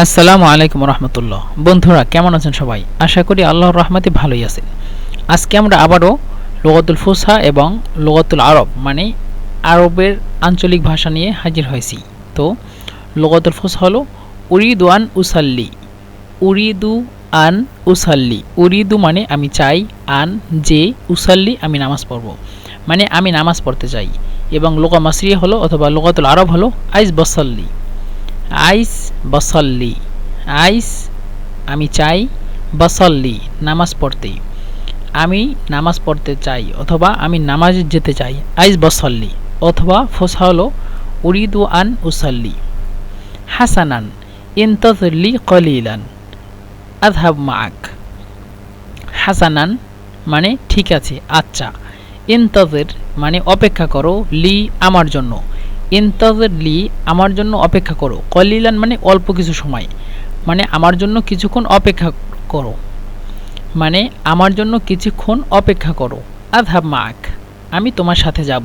আসসালামু আলাইকুম রহমতুল্লাহ। বন্ধুরা, কেমন আছেন সবাই? আশা করি আল্লাহর রহমতে ভালোই আছেন। আজকে আমরা আবারও লোগতুল ফুসা এবং লোগতুল আরব মানে আরবের আঞ্চলিক ভাষা নিয়ে হাজির হয়েছি। তো, লোগতুল ফুসা হলো উরিদু আন উসাল্লি। উরিদু আন উসাল্লি। উরিদু মানে আমি চাই, আন যে উসাল্লি আমি নামাজ পড়ব। মানে আমি নামাজ পড়তে চাই। এবং লোকা মাসরিয়া হলো অথবা লোকাতুল আরব হলো আইস বসাল্লি। আইস বসল্লি। আইস, আমি চাই বসল্লি, নামাজ পড়তে। আমি নামাজ পড়তে চাই অথবা আমি নামাজে যেতে চাই, আইস বসল্লি। অথবা ফোসা হলো উরিদু আন উসাল্লি। হাসানান, ইন্তজলি কলিলান। আধহাব মাক হাসানান মানে ঠিক আছে আচ্ছা। ইন্তজের মানে অপেক্ষা করো লি আমার জন্য। ইন্তজের লি আমার জন্য অপেক্ষা করো। কলিলান মানে অল্প কিছু সময়। মানে আমার জন্য কিছুক্ষণ অপেক্ষা করো। মানে আমার জন্য কিছুক্ষণ অপেক্ষা করো। আধাব মাক আমি তোমার সাথে যাব।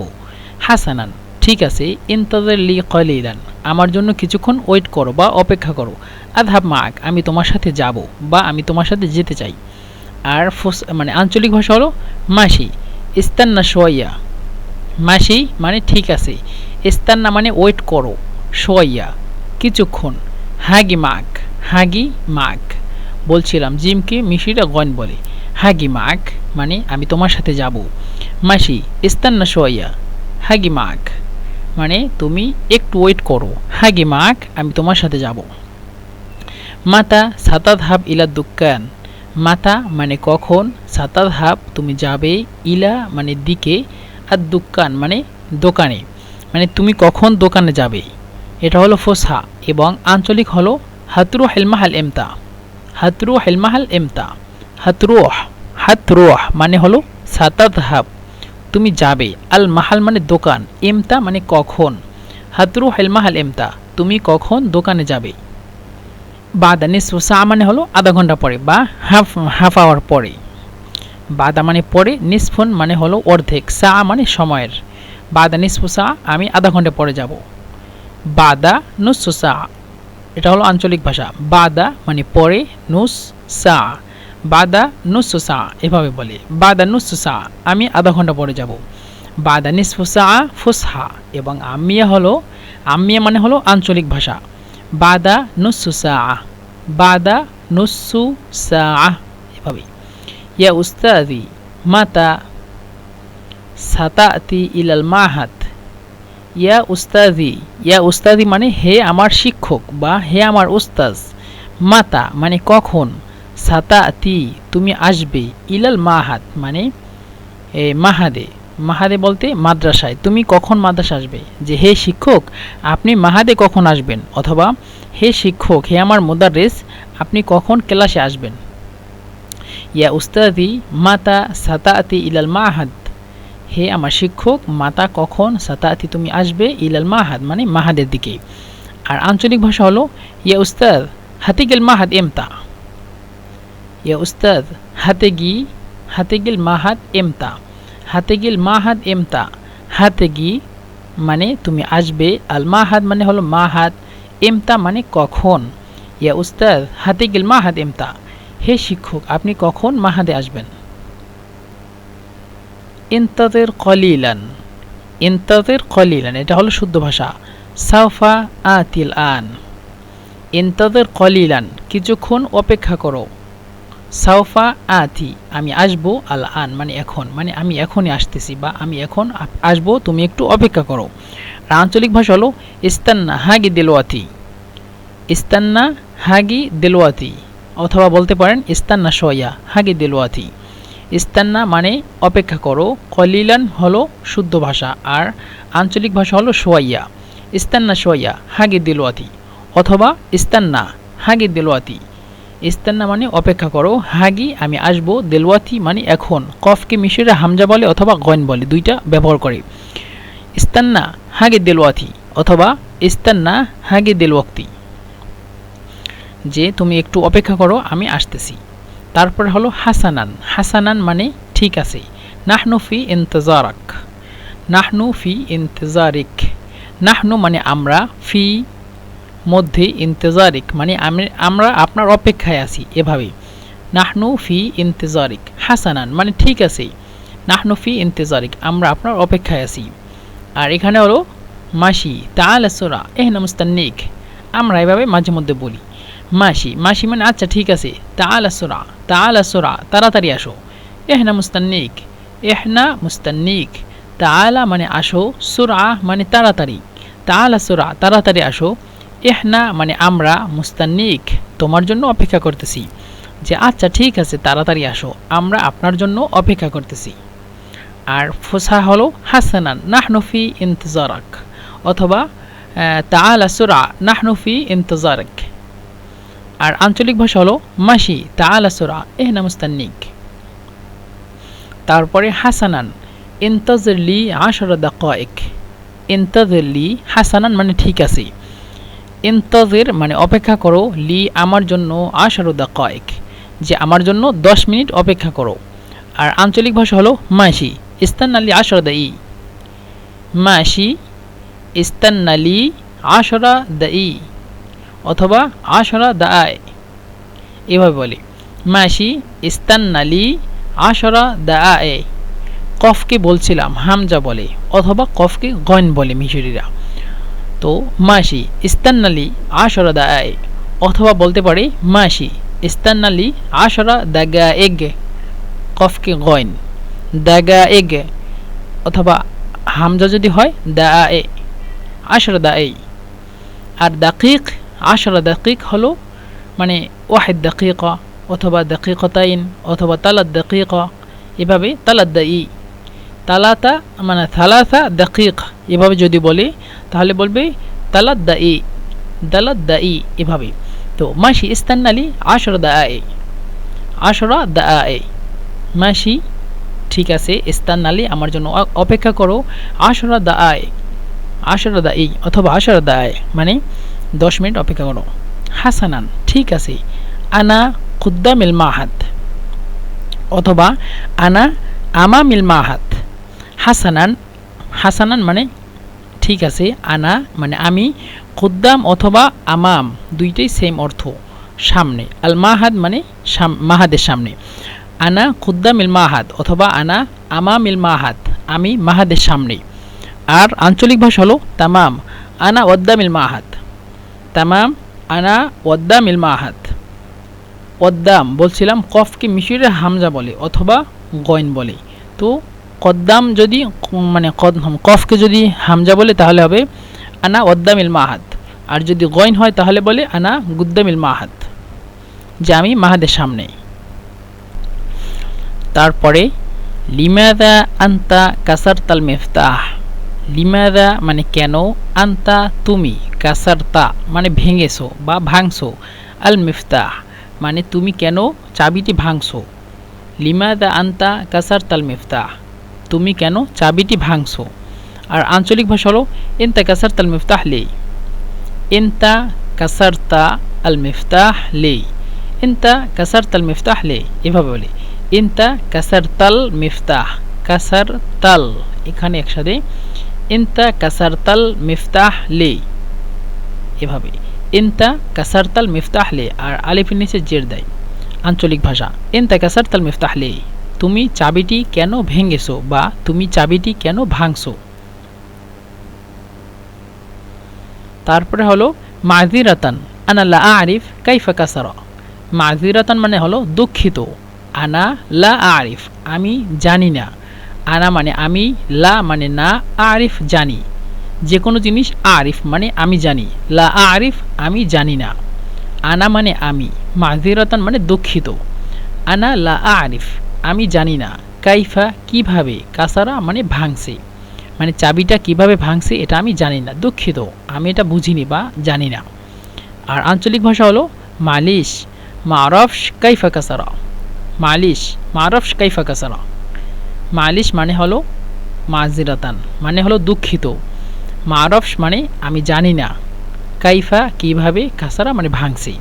হাসানান, ঠিক আছে ইন্তজের লি কলিলান, আমার জন্য কিছুক্ষণ ওয়েট করো বা অপেক্ষা করো। আধাব মাক আমি তোমার সাথে যাব বা আমি তোমার সাথে যেতে চাই। আর ফুস মানে আঞ্চলিক ভাষা হলো মাসি, ইস্তান্না সোয়াইয়া মাসি মানে ঠিক আছে ইস্তান্না মানে ওয়েট করো সোয়াইয়া কিছুক্ষণ, হাগি মাক হাগি মাক বলছিলাম, জিমকে মিশিরা গন বলে। হাগি মাক মানে আমি তোমার সাথে যাব। মাসি ইস্তান্না সোয়াইয়া হাগি মাক মানে তুমি একটু ওয়েট করো। হাগি মাক আমি তোমার সাথে যাব। মাতা সাতাধাব ইলা দুকান মাতা মানে কখন সাতাধাব তুমি যাবে ইলা মানে দিকে, আর দুকান মানে দোকানে। মানে তুমি কখন দোকানে যাবে? এটা হলো ফোসা এবং আঞ্চলিক হলো হাতরু হেলমাহাল এমতা হাতরু হেলমাহাল এমতা হাতরুহ হাতরুহ মানে হলো সাতাধাব তুমি যাবে। আল মাহাল মানে দোকান। এমতা মানে কখন? হাতরু হেলমাহাল এমতা তুমি কখন দোকানে যাবে? বাদা নিসফু সা মানে হলো আধা ঘণ্টা পরে বা হাফ হাফ আওয়ার পরে। বাদা মানে পরে, নিসফুন মানে হলো অর্ধেক। সা মানে সময়ের। বাদা নিসফু সা আমি আধা ঘণ্টা পরে যাব। বাদা নুসুসা, এটা হলো আঞ্চলিক ভাষা। বাদা মানে পরে নুস সা বাদা নুসু সা এভাবে বলে। বাদা নুসুসা, আমি আধা ঘণ্টা পরে যাব। বাদা নিসফু সা ফুসহা, এবং আমিয়া হলো আমিয়া মানে হলো আঞ্চলিক ভাষা। বাদা নুসুসা বাদা নুসুসা এভাবে ইয়া উস্তাদি, মাতা সাতাতি ইলাল মাহাত। ইয়া উস্তাদি ইয়া উস্তাদি মানে হে আমার শিক্ষক বা হে আমার উস্তাজ। মাতা মানে কখন? সাতাতি, তুমি আসবে। ইলাল মাহাত মানে এ, মাহাদে। মাহাদে বলতে মাদ্রাসায়। তুমি কখন মাদ্রাসা আসবে? যে হে শিক্ষক, আপনি মাহাদে কখন আসবেন? অথবা, হে শিক্ষক, হে আমার মোদারেস, আপনি কখন ক্লাসে আসবেন? ইয়া উস্তাদি, মাতা সাতাতি ইলাল মাহাদ হে আমার শিক্ষক, মাতা কখন সাতাতি তুমি আসবে ইলাল মাহাদ মানে মাহাদের দিকে। আর আঞ্চলিক ভাষা হলো, ইয়া উস্তাদ, হাতে গেল মাহাদ এমতা। ইয়া উস্তাদ, হাতে গি, হাতে গেল মাহাদ এমতা। হাতে গেল মাহাদ এমতা। হাতে গি মানে তুমি আসবে, আল মাহাদ মানে হলো মাহাদ, এমতা মানে কখন। ইয়া উস্তাদ, হাতে গেল মাহাদ এমতা। হে শিক্ষক, আপনি কখন মাহাদে আসবেন? ইন্তাদের কলিলান ইন্তাদের কলিলান, এটা হলো শুদ্ধ ভাষা। সাফা আতিল আন, ইন্তাদের কলিলান, কিছুক্ষণ অপেক্ষা করো। সাউফা আতি, আমি আসব আল আন মানে এখন মানে আমি এখনই আসতেছি, বা আমি এখন আসব, তুমি একটু অপেক্ষা করো। আর আঞ্চলিক ভাষা হলো ইস্তান্না হাগি দেলোয়াতি ইস্তান্না হাগি দেলোয়াতি অথবা বলতে পারেন ইস্তান্না সয়া হাগি দেলোয়াতি ইস্তান্না মানে অপেক্ষা করো, কলিলান হলো শুদ্ধ ভাষা আর আঞ্চলিক ভাষা হলো সোয়াইয়া। ইস্তান্না সোয়াইয়া, হাগি দেলোয়াতি অথবা ইস্তান্না, হাগি দেলোয়াতি ইস্তান্না মানে অপেক্ষা করো, হাগি আমি আসব, দেলওয়াতি মানে এখন। কফকে মিশরে হামজা বলে অথবা গয়ন বলে, দুইটা ব্যবহার করে। ইস্তান্না, হাগে দেলওয়াতি। অথবা ইস্তান্না, হাগে দেলওয়াক্তি। যে তুমি একটু অপেক্ষা করো, আমি আসতেছি। তারপর হলো হাসানান। হাসানান মানে ঠিক আছে। নাহনু ফি ইন্তজারাক। নাহনু ফি ইন্তজারিক। নাহনু মানে আমরা, ফি মধ্যে ইন্তেজারিক মানে আমি, আমরা আপনার অপেক্ষায় আছি এভাবে। নাহনু ফি ইন্তেজারিক। হাসানান মানে ঠিক আছে। নাহনু ফি ইন্তেজারিক। আমরা আপনার অপেক্ষায় আছি। আর এখানে হলো মাসি তাহলে সোরা এহনা মুস্তান্নিক আমরা এভাবে মাঝে মধ্যে বলি। মাসি মাসি মানে আচ্ছা ঠিক আছে। তাহলে সোরা তাহলে সোরা, তাড়াতাড়ি আসো। এহনা মুস্তান্নিক এহনা মুস্তান্নিক। তাআলা মানে আসো, সুরা মানে তাড়াতাড়ি। তাআলা সুরা, তাড়াতাড়ি আসো। এহনা মানে আমরা, মুস্তান্নিক, তোমার জন্য অপেক্ষা করতেছি। যে আচ্ছা ঠিক আছে, তাড়াতাড়ি আসো, আমরা আপনার জন্য অপেক্ষা করতেছি। আর ফোসা হলো, হাসানান নাহনফি ইন্তজারাক। অথবা তাআলা সুরা নাহনফি ইন্তজারাক। আর আঞ্চলিক ভাষা হলো মাসি, তাআলা সুরা এহনা মুস্তান্নিক তারপরে হাসানান ইন্তজলি আশর দাকায়েক। ইন্তজলি হাসানান মানে ঠিক আছে। ইন্তজের মানে অপেক্ষা করো, লি আমার জন্য আশর দাকায়েক। যে আমার জন্য দশ মিনিট অপেক্ষা করো। আর আঞ্চলিক ভাষা হলো মাসি ইস্তান্নালি আশর দা ই মাসি ইস্তান্নালি আশরা দা ই অথবা আশরা দা আয় এভাবে বলে। মাসি ইস্তান্নালি আশরা দা আয় কফকে বলছিলাম, হামজা বলে, অথবা কফকে গন বলে মিশরিরা। তো মাসি ইস্তান্নালি আশরা দা আয় অথবা বলতে পারে, মাসি ইস্তান্নালি আশরা দাগা এগ কফকে গন দাগা এগ অথবা হামজা যদি হয় দা এ আশরা দা এই আর দাকিক আশরা দাকিক হলো মানে ওয়াহিদ দাকিকা, অথবা দাকিকতাইন, অথবা তালাদ দাকিকা, এভাবে তালাদ দা ই তালাতা মানে থালাথা দাকিক, এভাবে যদি বলে, তাহলে বলবে তালাদ দা ই দা ই এভাবে। তো মাসি ইস্তান্নালি আশরা দা এ আশরা দা এ মাসি, ঠিক আছে, ইস্তান্নালি আমার জন্য অপেক্ষা করো, আশরা দা আয় আশরা দা ই অথবা আশরা দা আয় মানে দশ মিনিট অপেক্ষা করো। হাসানান, ঠিক আছে। আনা কুদ্দামিল মাহাত। অথবা আনা আমামিল মাহাত। হাসানান হাসানান মানে ঠিক আছে, আনা মানে আমি, কুদ্দাম অথবা আমাম দুইটাই সেম অর্থ। সামনে, আল মাহাদ মানে মাহাদের সামনে। আনা কুদ্দামিল মাহাদ অথবা আনা আমামিল মাহাদ আমি মাহাদের সামনে। আর আঞ্চলিক ভাষা হলো তামাম। আনা ওদ্দামিল মাহাদ তামাম আনা ওদ্দামিল মাহাদ ওদ্দাম বলছিলাম কফকে মিশরের হামজা বলে অথবা গয়ন বলে। তো কদ্দাম যদি মানে কফকে যদি হামজা বলে তাহলে হবে আনা ওদ্দামিল মাহাদ আর যদি গয়ন হয় তাহলে বলে আনা গুদ্দামিল মাহাদ যে আমি মাহাদের সামনে। তারপরে, লিমাদা আন্তা কাসার তাল মেফতাহ। লিমাদা মানে কেন আন্তা তুমি? কাসারতা মানে ভেঙেছো বা ভাঙছো। আল মিফতাহ মানে তুমি কেন চাবিটি ভাঙছো? লিমাদা আন্তা কাসার তাল মিফতাহ, তুমি কেন চাবিটি ভাঙছো? আর আঞ্চলিক ভাষা হলো এনতা কাসার তাল মিফতাহ লে এনতা কাসারতা আল মিফতাহ লে এনতা কাসার তাল মিফতাহ লে এভাবে বলে। ইনতা কাসার তাল মিফতাহ কাসার তাল এখানে একসাথে। ইনতা কাসার তাল মিফতাহ লে এভাবে। ইনতা কাসার তাল মিফতাহ আর আলিফের নিচে জের দেয়। আঞ্চলিক ভাষা ইনতা কাসার তাল মিফতাহ তুমি চাবিটি কেন ভেঙেছো বা তুমি চাবিটি কেন ভাঙছো? তারপরে হলো মাজিরাতান আনা আরিফ কাইফা কাসারা। মাজিরাতান মানে হলো দুঃখিত। আনা লা আরিফ, আমি জানি না। আনা মানে আমি, লা মানে না, আরিফ জানি। যে কোনো জিনিস আরিফ মানে আমি জানি। লা আরিফ, আমি জানি না। আনা মানে আমি মাজিরাতান মানে দুঃখিত। আনা লা আরিফ, আমি জানি না। কাইফা, কীভাবে? কাসারা মানে ভাঙছে। মানে চাবিটা কীভাবে ভাঙছে, এটা আমি জানি না। দুঃখিত, আমি এটা বুঝিনি বা জানি না। আর আঞ্চলিক ভাষা হলো মালিশ মারফস কাইফা কাসারা। মালিশ মারফস কাইফা কাসারা। মালিশ মানে হলো মাজিরাতান মানে হলো দুঃখিত। মারফস মানে আমি জানি না। কাইফা কীভাবে কাসারা মানে ভাঙছে।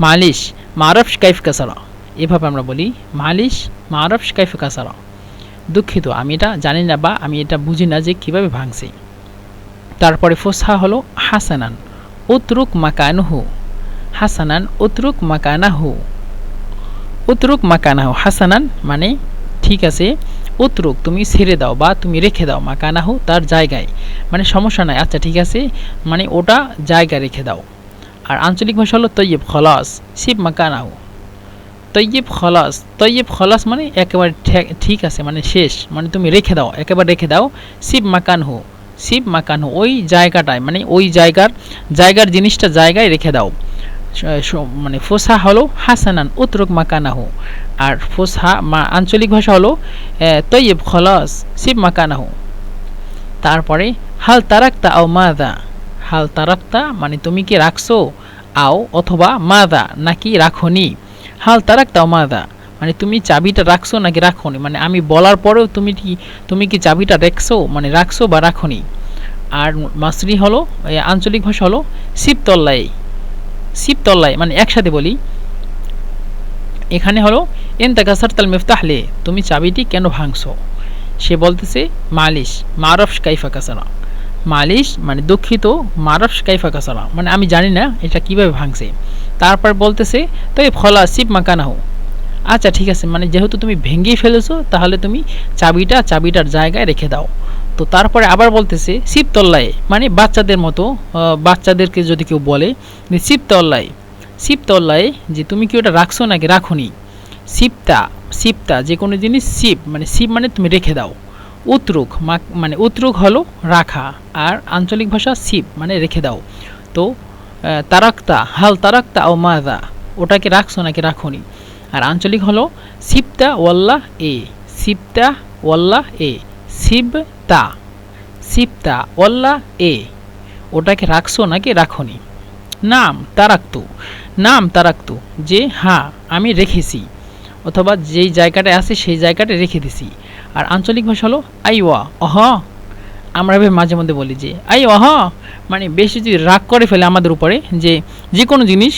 মালিশ, মারফস কাইফ কাসারা। এভাবে আমরা বলি, মালিশ, মারফস কাইফ কাসারা। দুঃখিত, আমি এটা জানি না বা আমি এটা বুঝি না যে কীভাবে ভাঙছে। তারপরে ফোসা হলো হাসানান, উতরুক মাকানুহু। হাসানান, উতরুক মাকানাহু। উতরুক মাকানাহু, হাসানান মানে ঠিক আছে উতরুক, তুমি ছেড়ে দাও বা তুমি রেখে দাও মাকানাহু তার জায়গায়। মানে সমস্যা নাই আচ্ছা ঠিক আছে মানে ওটা জায়গা রেখে দাও। আর আঞ্চলিক ভাষা হলো তৈয়ব খলাস, শিব মাকানাহু। তৈয়ব খলাস তৈয়ব খলাস মানে একেবারে ঠিক আছে মানে শেষ মানে তুমি রেখে দাও, একেবারে রেখে দাও, শিব মাকানহু। শিব মাকানহু, ওই জায়গাটায় মানে ওই জায়গার জায়গার জিনিসটা জায়গায় রেখে দাও। মানে ফোসা হলো হাসানান উতরুক মাকানাহু। আর ফোসা মা আঞ্চলিক ভাষা হলো তৈয়ব খলাস শিব মাকানাহু। তারপরে, হাল তারাক্তা আও মাদা হাল তারাক্তা মানে তুমি কি রাখছো? আও অথবা মাদা নাকি রাখনি। হাল তারাক্তা আও মাদা মানে তুমি চাবিটা রাখছো নাকি রাখনি? মানে আমি বলার পরেও তুমি কি তুমি কি চাবিটা রাখছো মানে রাখছো বা রাখনি? আর মাসরি হলো আঞ্চলিক ভাষা হলো শিবতল্লাই শিবতল্লাই মানে একসাথে বলি এখানে হলো এন তাল মেফতাহলে তুমি চাবিটি কেন ভাঙছো সে বলতেছে মালিশ মারফ কাইফা কাসানা মালিশ মানে দুঃখিত মারফ কাইফা কাসানা মানে আমি জানি না এটা কীভাবে ভাঙছে তারপর বলতেছে তো এই ফলা শিব মাকানাহ আচ্ছা ঠিক আছে মানে যেহেতু তুমি ভেঙে ফেলেছো তাহলে তুমি চাবিটা চাবিটার জায়গায় রেখে দাও তো তারপরে আবার বলতেছে, শিবতল্লায় মানে বাচ্চাদের মতো বাচ্চাদেরকে যদি কেউ বলে শিবতল্লায় শিবতল্লায় যে তুমি কি ওটা রাখছো নাকি রাখুনি? শিবতা শিবতা যে কোনো জিনিস শিব মানে শিব মানে তুমি রেখে দাও। উত্রুক মানে উত্রুক হলো রাখা, আর আঞ্চলিক ভাষা শিব মানে রেখে দাও। তো তারাক্তা, হাল তারাক্তা ও মাদা ওটাকে রাখছো নাকি রাখুনি? আর আঞ্চলিক হলো শিবতা ওয়াল্লাহ এ, শিবতা ওয়াল্লাহ এ। শিবতা শিবতা ওয়াল্লাহ এ। ওটাকে রাখছো নাকি রাখনি? নাম তারাক্তু নাম তারাক্তু, যে হ্যাঁ আমি রেখেছি। অথবা যেই জায়গাটায় আছে সেই জায়গাটা রেখে দিছি। আর আঞ্চলিক ভাষা হলো আইওয়া, অহ। আমরা এভাবে মাঝে মধ্যে বলি যে আই অহ। মানে বেশি যদি রাগ করে ফেলে আমাদের উপরে যে যে কোনো জিনিস,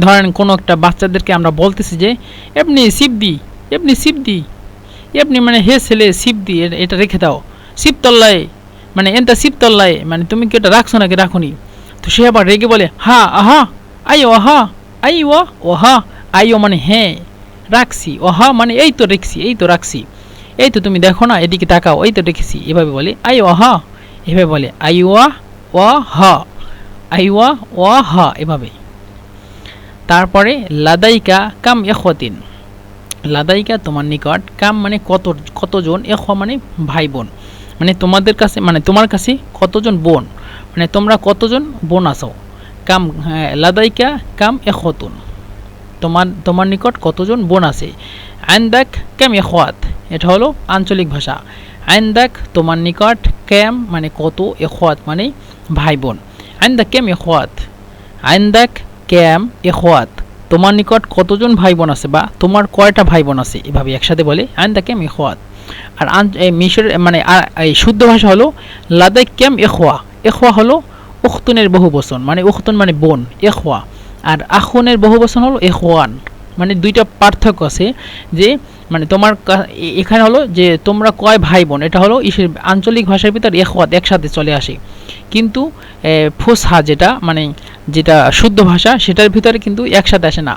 ধরেন কোনো একটা বাচ্চাদেরকে আমরা বলতেছি যে, এমনি শিবদি এমনি শিবদি এমনি মানে হে ছেলে, শিব দিয়ে এটা রেখে দাও। শিবতল্লায় মানে এনটা শিবতল্লায় মানে তুমি কি এটা রাখছো নাকি রাখুনি? তো সে আবার রেগে বলে, হা, আহা আই হা আই ও হা আই ও মানে হ্যাঁ রাখছি ও হা মানে এই তো রেখছি, এই তো রাখছি। এই তো তুমি দেখো না, এদিকে তাকাও, এই তো রেখেছি, এভাবে বলে আই ও হা এভাবে বলে আই ওয়া ও হা আই ওয়া ও হা এভাবে। তারপরে, লাদাইকা কাম এখতিন লাদাইকা তোমার নিকট কাম মানে কত কতজন? এখ মানে ভাই বোন মানে তোমাদের কাছে মানে তোমার কাছে কতজন বোন? মানে তোমরা কতজন বোন আসো কাম হ্যাঁ, লাদাইকা কাম এ এখতুন তোমার তোমার নিকট কতজন বোন আছে? আইন দেখ ক্যাম এখোয়াত। এটা হলো আঞ্চলিক ভাষা। আইন দেখ তোমার নিকট ক্যাম মানে কত? এ এখোয়াত মানে ভাই বোন আইন দেখ ক্যাম এখোয়াত। আইন দেখ ক্যাম এ এখোয়াত। তোমার নিকট কতজন ভাই বোন আছে বা তোমার কয়টা ভাই বোন আছে? এভাবে একসাথে বলে আইন দেখ ক্যাম এখোয়াত আর মিশর মানে এই শুদ্ধ ভাষা হলো লাদাই ক্যাম এখোয়া এখোয়া হলো উখতুনের বহু বচন মানে উখতুন মানে বোন এখোয়া আর আখুনের বহু বচন হলো এখোয়ান মানে দুইটা পার্থক্য আছে যে মানে তোমার এখানে হলো যে, তোমরা কয় ভাই বোন এটা হলো ইসের আঞ্চলিক ভাষার ভিতর এখওয়াত একসাথে চলে আসে। কিন্তু ফোসহা যেটা মানে যেটা শুদ্ধ ভাষা, সেটার ভিতরে কিন্তু একসাথে আসে না।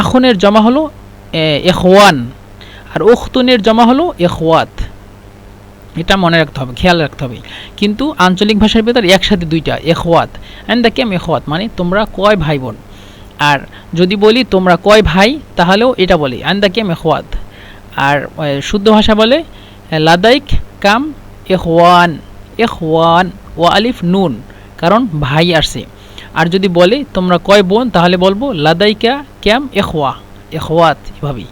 আখনের জমা হলো এখওয়ান, আর উখতুনের জমা হলো এখওয়াত। এটা মনে রাখতে হবে, খেয়াল রাখতে হবে। কিন্তু আঞ্চলিক ভাষার ভিতর একসাথে দুইটা, এখওয়াত অ্যান্ড দ্য কেম এখওয়াত মানে তোমরা কয় ভাই বোন আর যদি বলি তোমরা কয় ভাই, তাহলেও এটা বলি অ্যান্ড দ্য কেম এখওয়াত। আর শুদ্ধ ভাষা বলে লাদাইক, কাম, এখওয়ান এখওয়ান, ও আলিফ, নুন, কারণ ভাই আসছে আর যদি বলে, তোমরা কয় বোন? তাহলে বলব, লাদাইকা ক্যাম এখওয়া। এখওয়াত এভাবেই।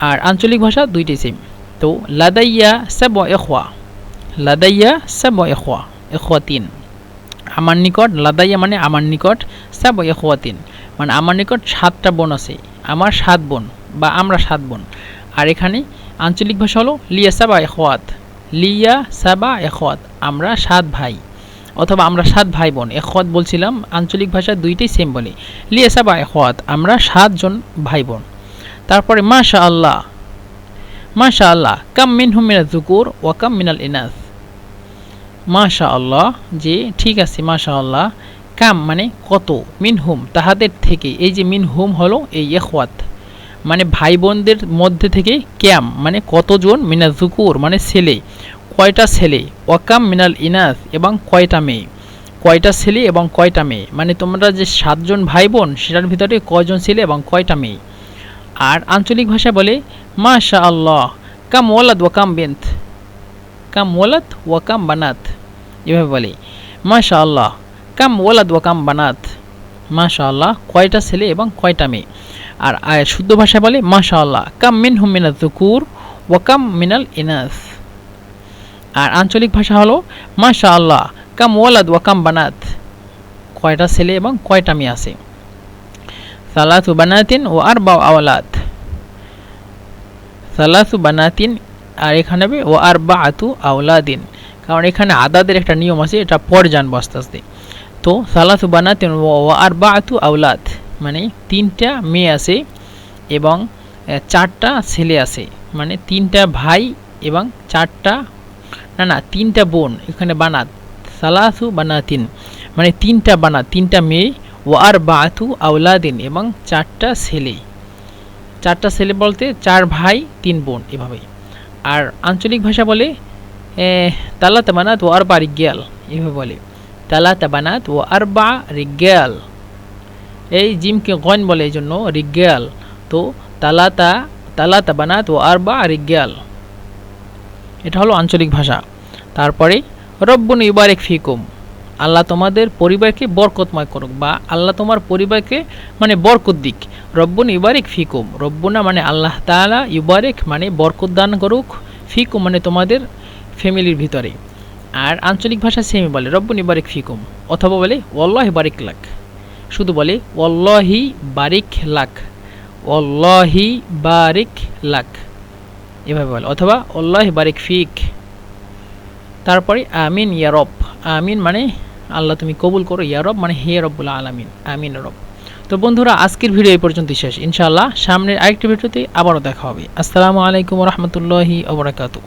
আর আঞ্চলিক ভাষা দুইটাই সেম তো, লাদাইয়া সাব এখোয়া লাদাইয়া সাব এখোয়া এখোয়াতিন আমার নিকট। লাদাইয়া মানে আমার নিকট। সাব এখোয়াতিন মানে আমার নিকট সাতটা বোন আছে। আমার সাত বোন বা আমরা সাত বোন। আর এখানে আঞ্চলিক ভাষা হলো, লিয়া সাবা এখোয়াত লিয়া সাবা এখোয়াত আমরা সাত ভাই। অথবা আমরা সাত ভাই বোন এখোয়াত বলছিলাম, আঞ্চলিক ভাষা দুইটাই সেম বলে। লিয়া সাবা এখোয়াত আমরা সাতজন ভাই বোন তারপরে মাশা আল্লাহ মাশা আল্লাহ কাম মিন হুমিনা জুকুর ও কাম মিনাল ইনাস। মাশা আল্লাহ যে ঠিক আছে মাশা আল্লাহ কাম মানে কত? মিন হুম তাহাদের থেকে। এই যে মিন হুম হলো এই এখওয়াত। মানে ভাই বোনদের মধ্যে থেকে ক্যাম মানে কতজন? মিনা জুকুর মানে ছেলে। কয়টা ছেলে? ওয়াকাম মিনাল ইনাস এবং কয়টা মেয়ে? কয়টা ছেলে এবং কয়টা মেয়ে? মানে তোমরা যে সাতজন ভাই বোন সেটার ভিতরে কয়জন ছেলে এবং কয়টা মেয়ে? আর আঞ্চলিক ভাষা বলে মাশা আল্লাহ কাম ওয়ালাদ ওয়াকাম বেন্থ। কাম ওয়ালাদ ওয়াকাম বানাত। এভাবে বলে মাশা আল্লাহ কাম ওয়ালাদ ওয়াকাম বানাত। মাশা আল্লাহ কয়টা ছেলে এবং কয়টা মেয়ে? আর শুদ্ধ ভাষায় বলে মাশা আল্লাহ কাম মিন হুম মিনাল জুকুর ওয়াকাম মিনাল ইনাস। আর আঞ্চলিক ভাষা হলো মাশা আল্লাহ কাম ওয়ালাদ ওয়াকাম বানাত। কয়টা ছেলে এবং কয়টা মেয়ে আছে? সালাসু বানাতিন ও আর বা আওলাদ। সালাসু বানাতিন, আর এখানে হবে ও আর বা আতু আওলাদিন। কারণ এখানে আদাদের একটা নিয়ম আছে, এটা পর জানব আস্তে আস্তে তো সালাসু বানাতিন ও আর বা আতু আওলাদ মানে তিনটা মেয়ে আছে এবং চারটা ছেলে আছে। মানে তিনটা ভাই এবং চারটা না না, তিনটা বোন, এখানে বানাত। সালাসু বানাতিন মানে তিনটা বানাত, তিনটা মেয়ে ও আর বাতু আউলাদিন এবং চারটা ছেলে। চারটা ছেলে বলতে চার ভাই, তিন বোন এভাবে আর আঞ্চলিক ভাষা বলে তালা তাবানাত ও আর বা রিগ্যাল, এভাবে বলে। তালা তাবানাত ও আর বা রিগ্যাল। এই জিমকে গন বলে এই জন্য রিগ্যাল। তো তালাতা তালাতা বানাত ও আর বা রিগ্যাল। এটা হলো আঞ্চলিক ভাষা। তারপরে, রব্বন ইবারেক ফিকুম আল্লাহ তোমাদের পরিবারকে বরকতময় করুক বা আল্লাহ তোমার পরিবারকে মানে বরকত দিক রব্বন ইবারেক ফিকুম রব্বনা মানে আল্লাহ তাআলা ইবারেক মানে বরকত দান করুক, ফিকুম মানে তোমাদের ফ্যামিলির ভিতরে। আর আঞ্চলিক ভাষা সেমি বলে, রব্বন ইবারেক ফিকুম অথবা বলে ওল্লাহ বারিক লাক শুধু বলে ওল্লাহি বারিক লাক ওল্লাহি বারিক লাক এভাবে বলে, অথবা অল্লাহ বারিক ফিক। তারপরে, আমিন ইয়ারব আমিন মানে আল্লাহ, তুমি কবুল করো ইয়ারব মানে হে রব্বুল আলামিন। আমিন রব। তো বন্ধুরা, আজকের ভিডিও এই পর্যন্ত শেষ। ইনশাআল্লাহ, সামনের আরেকটি ভিডিওতে আবারও দেখা হবে। আসসালামু আলাইকুম রহমতুল্লাহি ওবরাকাতু